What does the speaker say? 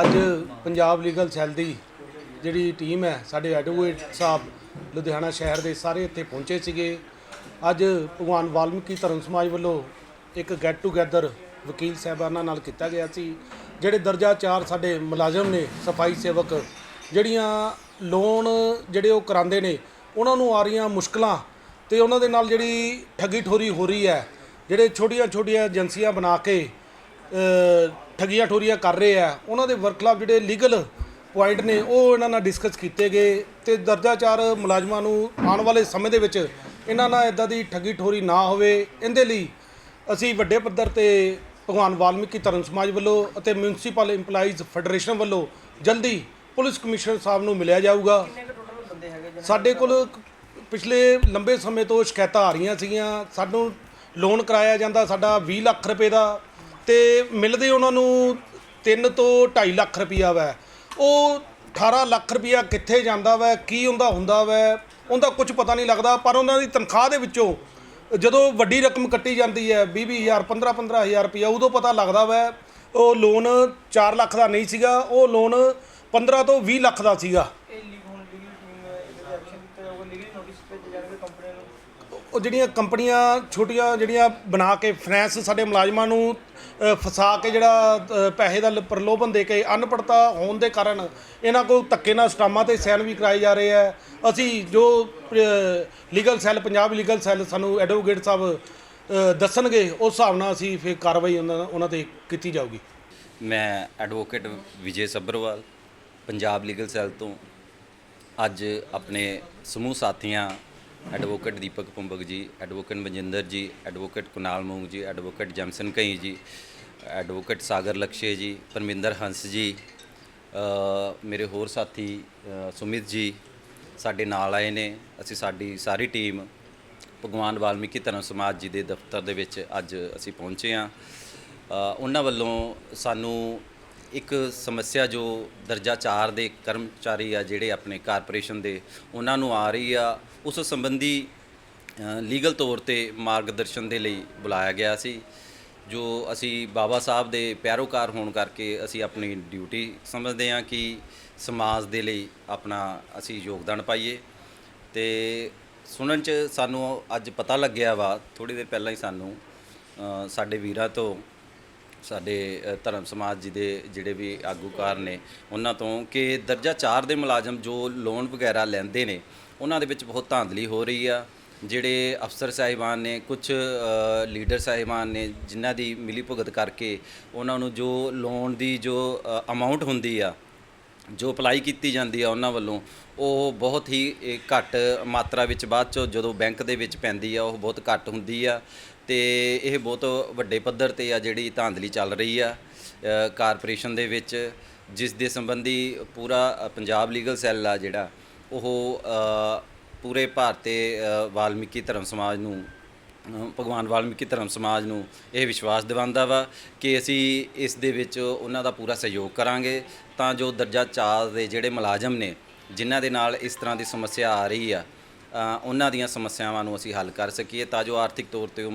ਅੱਜ Punjab legal cell ਦੀ ਜਿਹੜੀ team ਹੈ, ਸਾਡੇ ਐਡਵੋਕੇਟ ਸਾਹਿਬ ਲੁਧਿਆਣਾ ਸ਼ਹਿਰ ਦੇ ਸਾਰੇ ਇੱਥੇ ਪਹੁੰਚੇ ਸੀਗੇ। ਅੱਜ ਭਗਵਾਨ ਵਾਲਮੀਕੀ ਧਰਮ ਸਮਾਜ ਵੱਲੋਂ ਇੱਕ ਗੈਟ ਟੂਗੇਦਰ ਵਕੀਲ ਸਾਹਿਬਾਨਾਂ ਨਾਲ ਕੀਤਾ ਗਿਆ ਸੀ, ਜਿਹੜੇ ਦਰਜਾ 4 ਸਾਡੇ ਮੁਲਾਜ਼ਮ ਨੇ, ਸਫ਼ਾਈ ਸੇਵਕ, ਜਿਹੜੀਆਂ ਲੋਨ ਜਿਹੜੇ ਉਹ ਕਰਾਉਂਦੇ ਨੇ, ਉਹਨਾਂ ਨੂੰ ਆ ਰਹੀਆਂ ਮੁਸ਼ਕਲਾਂ ਤੇ ਉਹਨਾਂ ਦੇ ਨਾਲ ਜਿਹੜੀ ਠੱਗੀ ਠੋਰੀ ਹੋ ਰਹੀ ਹੈ, ਜਿਹੜੇ ਛੋਟੀਆਂ ਛੋਟੀਆਂ ਏਜੰਸੀਆਂ ਬਣਾ ਕੇ ਠੱਗੀਆਂ ਠੋਰੀਆਂ ਕਰ ਰਹੇ ਆ। ਉਹਨਾਂ ਦੇ ਵਰਕਲਾਬ ਜਿਹੜੇ ਲੀਗਲ ਪੁਆਇੰਟ ਨੇ, ਉਹ ਇਹਨਾਂ ਨਾਲ ਡਿਸਕਸ ਕੀਤੇ ਗਏ ਤੇ ਦਰਜਾਚਾਰ ਮੁਲਾਜ਼ਮਾਂ ਨੂੰ ਆਉਣ ਵਾਲੇ ਸਮੇਂ ਦੇ ਵਿੱਚ ਇਹਨਾਂ ਨਾਲ ਇਦਾਂ ਦੀ ਠੱਗੀ ਠੋਰੀ ਨਾ ਹੋਵੇ। ਇਹਦੇ ਲਈ ਅਸੀਂ ਵੱਡੇ ਪੱਧਰ ਤੇ ਭਗਵਾਨ ਵਾਲਮੀਕੀ ਧਰਮ ਸਮਾਜ ਵੱਲੋਂ ਅਤੇ ਮਿਊਨਿਸਪਲ EMPLOYEES ਫੈਡਰੇਸ਼ਨ ਵੱਲੋਂ ਜਲਦੀ ਪੁਲਿਸ ਕਮਿਸ਼ਨਰ ਸਾਹਿਬ ਨੂੰ ਮਿਲਿਆ ਜਾਊਗਾ। ਸਾਡੇ ਕੋਲ ਪਿਛਲੇ ਲੰਬੇ ਸਮੇਂ ਤੋਂ ਸ਼ਿਕਾਇਤਾਂ ਆ ਰਹੀਆਂ ਸੀਗੀਆਂ। ਸਾਨੂੰ ਲੋਨ ਕਰਾਇਆ ਜਾਂਦਾ, ਸਾਡਾ 20 ਲੱਖ ਰੁਪਏ ਦਾ ਤੇ ਮਿਲਦੇ ਉਹਨਾਂ ਨੂੰ 3 ਤੋਂ 2.5 ਲੱਖ ਰੁਪਈਆ ਵੈ। ਉਹ 18 ਲੱਖ ਰੁਪਈਆ ਕਿੱਥੇ ਜਾਂਦਾ ਵੈ, ਕੀ ਹੁੰਦਾ ਹੁੰਦਾ ਵੈ, ਉਹਦਾ ਕੁਝ ਪਤਾ ਨਹੀਂ ਲੱਗਦਾ, ਪਰ ਉਹਨਾਂ ਦੀ ਤਨਖਾਹ ਦੇ ਵਿੱਚੋਂ ਜਦੋਂ ਵੱਡੀ ਰਕਮ ਕੱਟੀ ਜਾਂਦੀ ਹੈ 20 20000 15 15000 ਰੁਪਈਆ, ਉਦੋਂ ਪਤਾ ਲੱਗਦਾ ਵੈ, ਉਹ ਲੋਨ 4 ਲੱਖ ਦਾ ਨਹੀਂ ਸੀਗਾ, ਉਹ ਲੋਨ 15 ਤੋਂ 20 ਲੱਖ ਦਾ ਸੀਗਾ ਇਹ ਲੀਗ ਹੁਣ ਲੀਗਲ ਟੀਮ ਇਹਦੇ ਐਕਸ਼ਨ ਦਿੱਤੇ ਜਾਊਗਾ ਲੀਗਲ ਨੋਟਿਸ ਭੇਜੇ ਜਾਣਗੇ ਕੰਪਨੀਆਂ ਨੂੰ ਉਹ ਜਿਹੜੀਆਂ ਕੰਪਨੀਆਂ ਛੋਟੀਆਂ ਜਿਹੜੀਆਂ ਬਣਾ ਕੇ ਫਾਈਨੈਂਸ ਸਾਡੇ ਮੁਲਾਜ਼ਮਾਂ ਨੂੰ ਅ, ਫਸਾ ਕੇ ਜਿਹੜਾ ਅ, ਪੈਸੇ ਦਾ ਲ- ਪ੍ਰਲੋਭਨ ਦੇ ਕੇ ਅਨਪੜਤਾ ਹੋਣ ਦੇ ਕਾਰਨ ਇਹਨਾਂ ਕੋਲ ਧੱਕੇ ਨਾਲ ਸਟਾਮਾਂ ਤੇ ਸਾਈਨ ਵੀ ਕਰਾਏ ਜਾ ਰਹੇ ਆ। ਅਸੀਂ ਜੋ legal cell Punjab legal cell ਸਾਨੂੰ ਐਡਵੋਕੇਟ ਸਾਹਿਬ ਅ, ਦੱਸਣਗੇ ਉਸ ਹਿਸਾਬ ਨਾਲ ਅਸੀਂ ਫਿਰ ਕਾਰਵਾਈ ਉਹਨਾਂ ਉਹਨਾਂ ਤੇ ਕੀਤੀ ਜਾਊਗੀ। ਮੈਂ advocate Vijay Sabharwal Punjab legal cell ਤੋਂ ਅੱਜ ਆਪਣੇ ਸਮੂਹ ਸਾਥੀਆਂ ਐਡਵੋਕੇਟ ਦੀਪਕ ਪੁੰਬਕ ਜੀ, ਐਡਵੋਕੇਟ ਮਨਜਿੰਦਰ ਜੀ, ਐਡਵੋਕੇਟ ਕੁਨਾਲ ਮੂੰਗ ਜੀ, ਐਡਵੋਕੇਟ ਜਮਸਨ ਕਈ ਜੀ, ਐਡਵੋਕੇਟ ਸਾਗਰ ਲਕਸ਼ੇ ਜੀ, ਪਰਮਿੰਦਰ ਹੰਸ ਜੀ ਮੇਰੇ ਹੋਰ ਸਾਥੀ ਸੁਮਿਤ ਜੀ ਸਾਡੇ ਨਾਲ ਆਏ ਨੇ। ਅਸੀਂ ਸਾਡੀ ਸਾਰੀ ਟੀਮ ਭਗਵਾਨ ਵਾਲਮੀਕੀ ਧਰਮ ਸਮਾਜ ਜੀ ਦੇ ਦਫ਼ਤਰ ਦੇ ਵਿੱਚ ਅੱਜ ਅਸੀਂ ਪਹੁੰਚੇ ਹਾਂ। ਉਹਨਾਂ ਵੱਲੋਂ ਸਾਨੂੰ ਇੱਕ ਸਮੱਸਿਆ ਜੋ ਦਰਜਾ 4 ਦੇ ਕਰਮਚਾਰੀ ਆ ਜਿਹੜੇ ਆਪਣੇ ਕਾਰਪੋਰੇਸ਼ਨ ਦੇ, ਉਹਨਾਂ ਨੂੰ ਆ ਰਹੀ ਆ। ਉਸ ਸੰਬੰਧੀ ਲੀਗਲ ਤੌਰ ਤੇ ਮਾਰਗਦਰਸ਼ਨ ਦੇ ਲਈ ਬੁਲਾਇਆ ਗਿਆ ਸੀ, ਜੋ ਅਸੀਂ ਬਾਬਾ ਸਾਹਿਬ ਦੇ ਪੈਰੋਕਾਰ ਹੋਣ ਕਰਕੇ ਅਸੀਂ ਆਪਣੀ ਡਿਊਟੀ ਸਮਝਦੇ ਹਾਂ ਕਿ ਸਮਾਜ ਦੇ ਲਈ ਆਪਣਾ ਅਸੀਂ ਯੋਗਦਾਨ ਪਾਈਏ। ਤੇ ਸੁਣਨ ਚ ਸਾਨੂੰ ਅੱਜ ਪਤਾ ਲੱਗਿਆ ਵਾ ਥੋੜੀ ਦੇਰ ਪਹਿਲਾਂ ਹੀ ਸਾਨੂੰ ਸਾਡੇ ਵੀਰਾਂ ਤੋਂ ਸਾਡੇ ਧਰਮ ਸਮਾਜ ਜੀ ਦੇ ਜਿਹੜੇ ਵੀ ਆਗੂਕਾਰ ਨੇ, ਉਹਨਾਂ ਤੋਂ ਕਿ ਦਰਜਾ 4 ਦੇ ਮੁਲਾਜ਼ਮ ਜੋ ਲੋਨ ਵਗੈਰਾ ਲੈਂਦੇ ਨੇ, ਉਹਨਾਂ ਦੇ ਵਿੱਚ ਬਹੁਤ ਧਾਂਦਲੀ ਹੋ ਰਹੀ ਆ। ਜਿਹੜੇ ਅਫਸਰ ਸਾਹਿਬਾਨ ਨੇ ਕੁਝ ਲੀਡਰ ਸਾਹਿਬਾਨ ਨੇ ਜਿਨ੍ਹਾਂ ਦੀ ਮਿਲੀ ਭੁਗਤ ਕਰਕੇ ਉਹਨਾਂ ਨੂੰ ਜੋ ਲੋਨ ਦੀ ਜੋ ਅਮਾਉਂਟ ਹੁੰਦੀ ਆ, ਜੋ ਅਪਲਾਈ ਕੀਤੀ ਜਾਂਦੀ ਆ ਉਹਨਾਂ ਵੱਲੋਂ, ਉਹ ਬਹੁਤ ਹੀ ਘੱਟ ਮਾਤਰਾ ਵਿੱਚ ਬਾਅਦ ਚੋਂ ਜਦੋਂ ਬੈਂਕ ਦੇ ਵਿੱਚ ਪੈਂਦੀ ਆ, ਉਹ ਬਹੁਤ ਘੱਟ ਹੁੰਦੀ ਆ। ਤੇ ਇਹ ਬਹੁਤ ਵੱਡੇ ਪੱਧਰ ਤੇ ਆ ਜਿਹੜੀ ਧਾਂਦਲੀ ਚੱਲ ਰਹੀ ਆ ਕਾਰਪੋਰੇਸ਼ਨ ਦੇ ਵਿੱਚ ਜਿਸ ਦੇ ਸੰਬੰਧੀ ਪੂਰਾ ਪੰਜਾਬ ਲੀਗਲ ਸੈੱਲ ਆ ਜਿਹੜਾ ਉਹ ਪੂਰੇ ਭਾਰਤ ਅ, ਵਾਲਮੀਕੀ ਧਰਮ ਸਮਾਜ ਨੂੰ ਭਗਵਾਨ ਵਾਲਮੀਕੀ ਧਰਮ ਸਮਾਜ ਨੂੰ ਇਹ ਵਿਸ਼ਵਾਸ ਦਿਵਾਉਂਦਾ ਵਾ ਕਿ ਅਸੀਂ ਇਸ ਦੇ ਵਿੱਚ ਉਹਨਾਂ ਦਾ ਪੂਰਾ ਸਹਿਯੋਗ ਕਰਾਂਗੇ। ਤਾਂ ਜੋ ਦਰਜਾ 4 ਦੇ ਜਿਹੜੇ ਮੁਲਾਜ਼ਮ ਨੇ ਜਿਨ੍ਹਾਂ ਦੇ ਨਾਲ ਇਸ ਤਰ੍ਹਾਂ ਦੀ ਸਮੱਸਿਆ ਆ ਰਹੀ ਆ ਉਹਨਾਂ ਦੀਆਂ ਸਮੱਸਿਆਵਾਂ ਨੂੰ ਅਸੀਂ ਹੱਲ ਕਰ ਸਕੀਏ ਤਾਂ ਜੋ ਆਰਥਿਕ ਤੌਰ ਤੇ ਉਹ